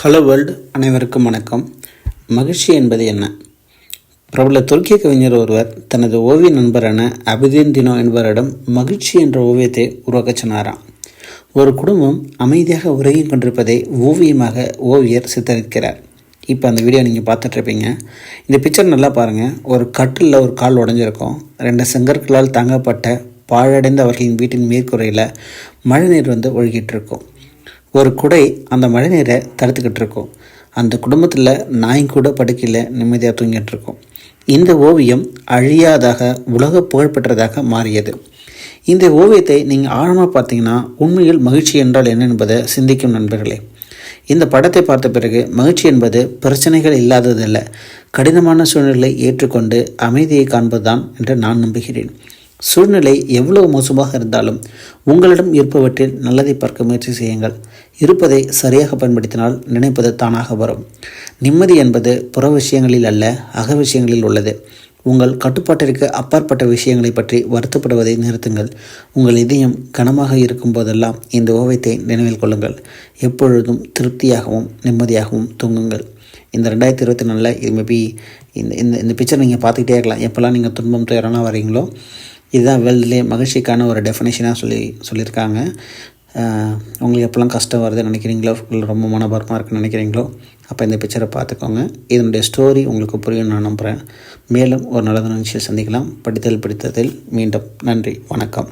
Hello world அனைவருக்கும் வணக்கம். மகிழ்ச்சி என்பது என்ன? பிரபல தொல்கிய கவிஞர் ஒருவர் தனது ஓவிய நண்பரான அபிதீன் தினோ என்பவரிடம் மகிழ்ச்சி என்ற ஓவியத்தை உருவாக்கச் சொன்னாராம். ஒரு குடும்பம் அமைதியாக உறங்கி கொண்டிருப்பதை ஓவியமாக ஓவியர் சித்தரிக்கிறார். இப்போ அந்த வீடியோ நீங்கள் பார்த்துட்ருப்பீங்க இந்த பிக்சர் நல்லா பாருங்கள் ஒரு கட்டிலில் ஒரு கால் உடஞ்சிருக்கும். ரெண்டு செங்கற்களால் தாங்கப்பட்ட பாழடைந்த அவர்களின் வீட்டின் மேற்கூரையில் மழைநீர் வந்து ஒழுகிட்டு இருக்கும். ஒரு குடை அந்த மழைநீரை தடுத்துக்கிட்டு இருக்கும். அந்த குடும்பத்தில் நாய் கூட படுக்கையில் நிம்மதியாக தூங்கிட்டு இருக்கும். இந்த ஓவியம் அழியாதாக உலக புகழ்பெற்றதாக மாறியது. இந்த ஓவியத்தை நீங்கள் ஆழமாக பார்த்தீங்கன்னா உண்மையில் மகிழ்ச்சி என்றால் என்ன என்பதை சிந்திக்கும் நண்பர்களே. இந்த படத்தை பார்த்த பிறகு மகிழ்ச்சி என்பது பிரச்சனைகள் இல்லாததல்ல. கடினமான சூழ்நிலை ஏற்றுக்கொண்டு அமைதியை காண்பதுதான் என்று நான் நம்புகிறேன். சூழ்நிலை எவ்வளவு மோசமாக இருந்தாலும் உங்களிடம் இருப்பவற்றில் நல்லதை பார்க்க முயற்சி செய்யுங்கள். இருப்பதை சரியாக பயன்படுத்தினால் நினைப்பது தானாக வரும். நிம்மதி என்பது புற விஷயங்களில் அல்ல அக விஷயங்களில் உள்ளது. உங்கள் கட்டுப்பாட்டிற்கு அப்பாற்பட்ட விஷயங்களை பற்றி வருத்தப்படுவதை நிறுத்துங்கள். உங்கள் இதயம் கனமாக இருக்கும் போதெல்லாம் இந்த ஓவியத்தை நினைவில் கொள்ளுங்கள். எப்பொழுதும் திருப்தியாகவும் நிம்மதியாகவும் தூங்குங்கள். இந்த ரெண்டாயிரத்தி இருபத்தி நாலில் இது மேபி இந்த இந்த இந்த பிக்சர் நீங்கள் பார்த்துக்கிட்டே இருக்கலாம். எப்போல்லாம் நீங்கள் துன்பம் துயரம்லாம் வரீங்களோ இதுதான் வேர்ல்டுலேயே மகிழ்ச்சிக்கான ஒரு டெஃபினேஷனாக சொல்லி சொல்லியிருக்காங்க. உங்களுக்கு எப்போல்லாம் கஷ்டம் வருதுன்னு நினைக்கிறீங்களோ இல்லை ரொம்ப மனபாரமாக இருக்குன்னு நினைக்கிறீங்களோ அப்போ இந்த பிக்சரை பார்த்துக்கோங்க. இதனுடைய ஸ்டோரி உங்களுக்கு புரியும் நான் நம்புகிறேன் மேலும் ஒரு நல்ல நிகழ்ச்சியை சந்திக்கலாம். படித்தல் பிடித்ததில் மீண்டும் நன்றி. வணக்கம்.